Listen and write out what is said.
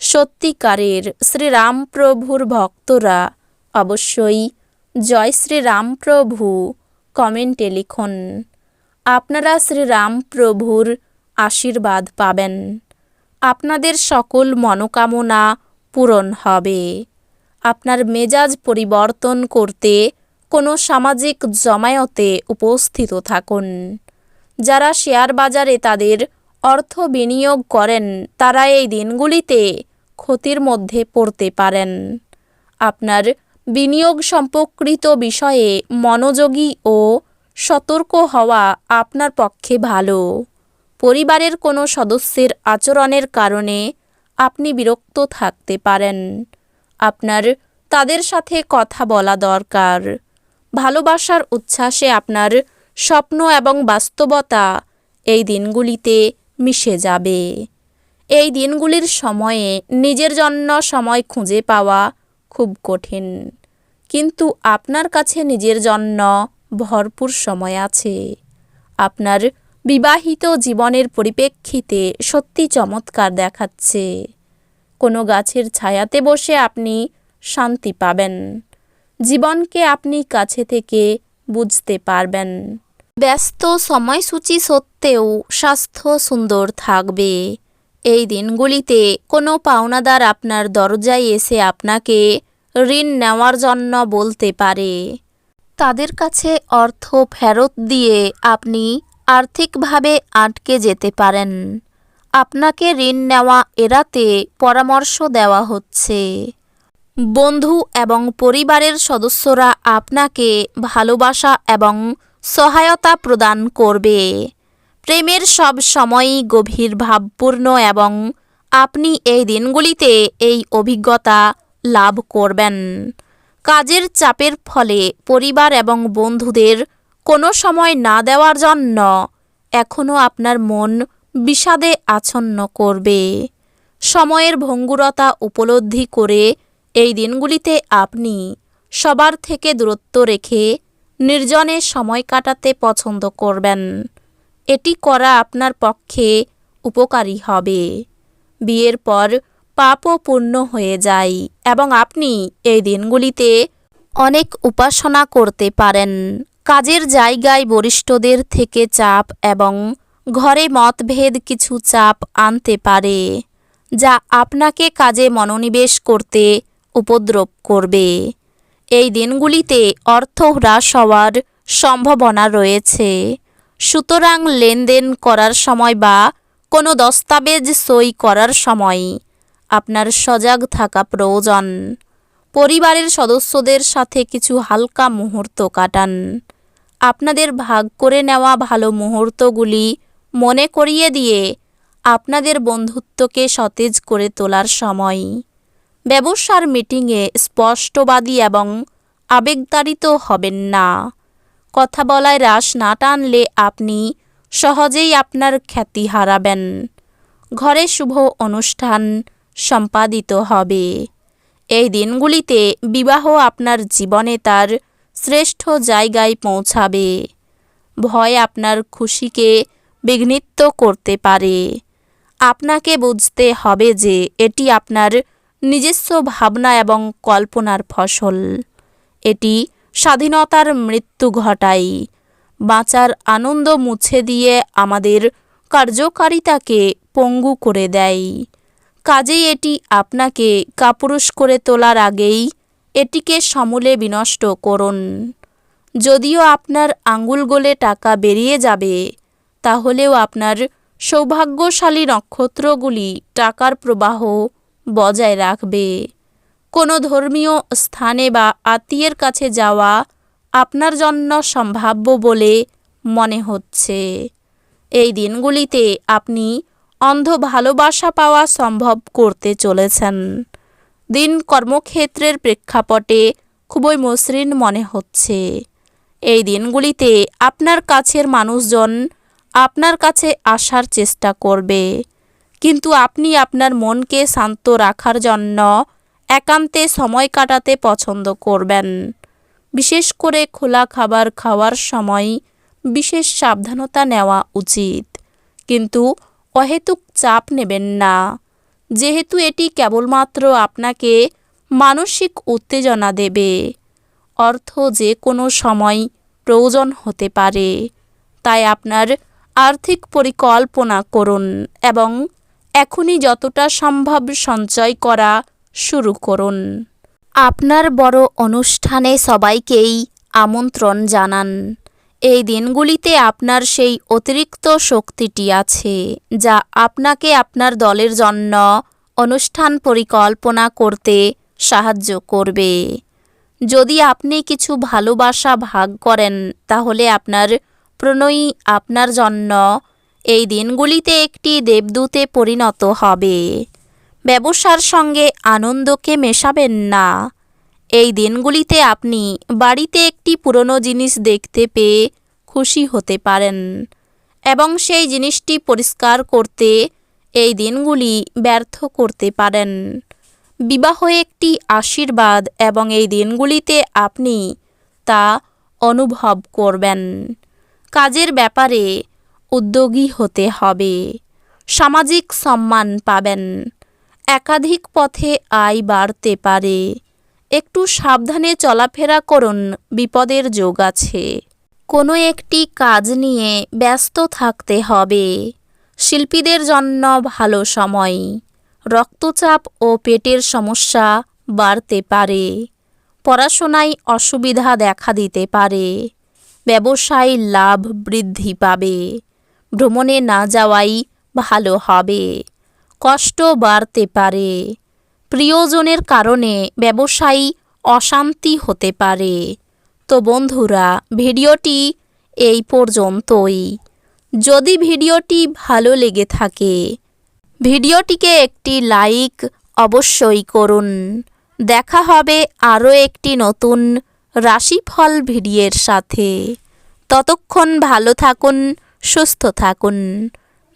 সত্যিকারের শ্রীরামপ্রভুর ভক্তরা অবশ্যই জয় শ্রীরামপ্রভু কমেন্টে লিখুন। আপনারা শ্রীরামপ্রভুর আশীর্বাদ পাবেন। আপনাদের সকল মনোকামনা পূরণ হবে। আপনার মেজাজ পরিবর্তন করতে কোনো সামাজিক জমায়তে উপস্থিত থাকুন। যারা শেয়ার বাজারে তাদের অর্থ বিনিয়োগ করেন, তারা এই দিনগুলিতে ক্ষতির মধ্যে পড়তে পারেন। আপনার বিনিয়োগ সম্পর্কিত বিষয়ে মনোযোগী ও সতর্ক হওয়া আপনার পক্ষে ভালো। পরিবারের কোনো সদস্যের আচরণের কারণে আপনি বিরক্ত থাকতে পারেন। আপনার তাদের সাথে কথা বলা দরকার। ভালোবাসার উচ্ছ্বাসে আপনার স্বপ্ন এবং বাস্তবতা এই দিনগুলিতে মিশে যাবে। এই দিনগুলির সময়ে নিজের জন্য সময় খুঁজে পাওয়া খুব কঠিন। কিন্তু আপনার কাছে নিজের জন্য ভরপুর সময় আছে। আপনার বিবাহিত জীবনের পরিপ্রেক্ষিতে সত্যি চমৎকার দেখাচ্ছে। কোনো গাছের ছায়াতে বসে আপনি শান্তি পাবেন। জীবনকে আপনি কাছে থেকে বুঝতে পারবেন। ব্যস্ত সময়সূচি সত্ত্বেও স্বাস্থ্য সুন্দর থাকবে। এই দিনগুলিতে কোনো পাওনাদার আপনার দরজায় এসে আপনাকে ঋণ নেওয়ার জন্য বলতে পারে। তাদের কাছে অর্থ ফেরত দিয়ে আপনি আর্থিকভাবে আটকে যেতে পারেন। আপনাকে ঋণ নেওয়া এড়াতে পরামর্শ দেওয়া হচ্ছে। বন্ধু এবং পরিবারের সদস্যরা আপনাকে ভালোবাসা এবং সহায়তা প্রদান করবে। প্রেমের সব সময়ই গভীর, ভাবপূর্ণ এবং আপনি এই দিনগুলিতে এই অভিজ্ঞতা লাভ করবেন। কাজের চাপের ফলে পরিবার এবং বন্ধুদের কোনো সময় না দেওয়ার জন্য এখনও আপনার মন বিষাদে আচ্ছন্ন করবে। সময়ের ভঙ্গুরতা উপলব্ধি করে এই দিনগুলিতে আপনি সবার থেকে দূরত্ব রেখে নির্জনে সময় কাটাতে পছন্দ করবেন। এটি করা আপনার পক্ষে উপকারী হবে। বিয়ের পর পাপও পূর্ণ হয়ে যায় এবং আপনি এই দিনগুলিতে অনেক উপাসনা করতে পারেন। কাজের জায়গায় বরিষ্ঠদের থেকে চাপ এবং ঘরে মতভেদ কিছু চাপ আনতে পারে, যা আপনাকে কাজে মনোনিবেশ করতে উপদ্রব করবে। এই দিনগুলিতে অর্থ হ্রাস হওয়ার সম্ভাবনা রয়েছে। সুতরাং লেনদেন করার সময় বা কোনো দস্তাবেজ সই করার সময় আপনার সজাগ থাকা প্রয়োজন। পরিবারের সদস্যদের সাথে কিছু হালকা মুহূর্ত কাটান। আপনাদের ভাগ করে নেওয়া ভালো মুহূর্তগুলি মনে করিয়ে দিয়ে আপনাদের বন্ধুত্বকে সতেজ করে তোলার সময়। ব্যবসার মিটিংয়ে স্পষ্টবাদী এবং আবেগতাড়িত হবেন না। কথা বলায় রাস না টানলে আপনি সহজেই আপনার খ্যাতি হারাবেন। ঘরে শুভ অনুষ্ঠান সম্পাদিত হবে। এই দিনগুলিতে বিবাহ আপনার জীবনে তার শ্রেষ্ঠ জায়গায় পৌঁছাবে। ভয় আপনার খুশিকে বিঘ্নিত করতে পারে। আপনাকে বুঝতে হবে যে এটি আপনার নিজস্ব ভাবনা এবং কল্পনার ফসল। এটি স্বাধীনতার মৃত্যু ঘটায় বাঁচার আনন্দ মুছে দিয়ে আমাদের কার্যকারিতাকে পঙ্গু করে দেয়। কাজেই এটি আপনাকে কাপুরুষ করে তোলার আগেই এটিকে সমূলে বিনষ্ট করুন। যদিও আপনার আঙ্গুল গোলে টাকা বেরিয়ে যাবে, তাহলেও আপনার সৌভাগ্যশালী নক্ষত্রগুলি টাকার প্রবাহ বজায় রাখবে। কোনো ধর্মীয় স্থানে বা আত্মীয়ের কাছে যাওয়া আপনার জন্য সম্ভাব্য বলে মনে হচ্ছে। এই দিনগুলিতে আপনি অন্ধ ভালোবাসা পাওয়া সম্ভব করতে চলেছেন। দিন কর্মক্ষেত্রের প্রেক্ষাপটে খুবই মসৃণ মনে হচ্ছে। এই দিনগুলিতে আপনার কাছের মানুষজন আপনার কাছে আসার চেষ্টা করবে। কিন্তু আপনি আপনার মনকে শান্ত রাখার জন্য একান্তে সময় কাটাতে পছন্দ করবেন। বিশেষ করে খোলা খাবার খাওয়ার সময় বিশেষ সাবধানতা নেওয়া উচিত। কিন্তু অহেতুক চাপ নেবেন না। যেহেতু এটি কেবলমাত্র আপনাকে মানসিক উত্তেজনা দেবে। অর্থ যে কোনো সময় প্রয়োজন হতে পারে। তাই আপনার আর্থিক পরিকল্পনা করুন এবং এখনই যতটা সম্ভব সঞ্চয় করা শুরু করুন। আপনার বড় অনুষ্ঠানে সবাইকেই আমন্ত্রণ জানান। এই দিনগুলিতে আপনার সেই অতিরিক্ত শক্তিটি আছে, যা আপনাকে আপনার দলের জন্য অনুষ্ঠান পরিকল্পনা করতে সাহায্য করবে। যদি আপনি কিছু ভালোবাসা ভাগ করেন, তাহলে আপনার প্রণয়ী আপনার জন্য এই দিনগুলিতে একটি দেবদূতে পরিণত হবে। ব্যবসার সঙ্গে আনন্দকে মেশাবেন না। এই দিনগুলিতে আপনি বাড়িতে একটি পুরনো জিনিস দেখতে পেয়ে খুশি হতে পারেন এবং সেই জিনিসটি পরিষ্কার করতে এই দিনগুলি ব্যর্থ করতে পারেন। বিবাহ একটি আশীর্বাদ এবং এই দিনগুলিতে আপনি তা অনুভব করবেন। কাজের ব্যাপারে উদ্যোগী হতে হবে। সামাজিক সম্মান পাবেন। একাধিক পথে আয় বাড়তে পারে। একটু সাবধানে চলাফেরা করুন, বিপদের যোগ আছে। কোনো একটি কাজ নিয়ে ব্যস্ত থাকতে হবে। শিল্পীদের জন্য ভালো সময়। রক্তচাপ ও পেটের সমস্যা বাড়তে পারে। পড়াশোনায় অসুবিধা দেখা দিতে পারে। ব্যবসায় লাভ বৃদ্ধি পাবে। ভ্রমণে না যাওয়াই ভালো হবে। কষ্ট বাড়তে পারে। প্রিয়জনের কারণে ব্যবসায়ী অশান্তি হতে পারে। তো বন্ধুরা, ভিডিওটি এই পর্যন্তই। যদি ভিডিওটি ভালো লেগে থাকে, ভিডিওটিকে একটি লাইক অবশ্যই করুন। দেখা হবে আরও একটি নতুন রাশিফল ভিডিওর সাথে। ততক্ষণ ভালো থাকুন, সুস্থ থাকুন।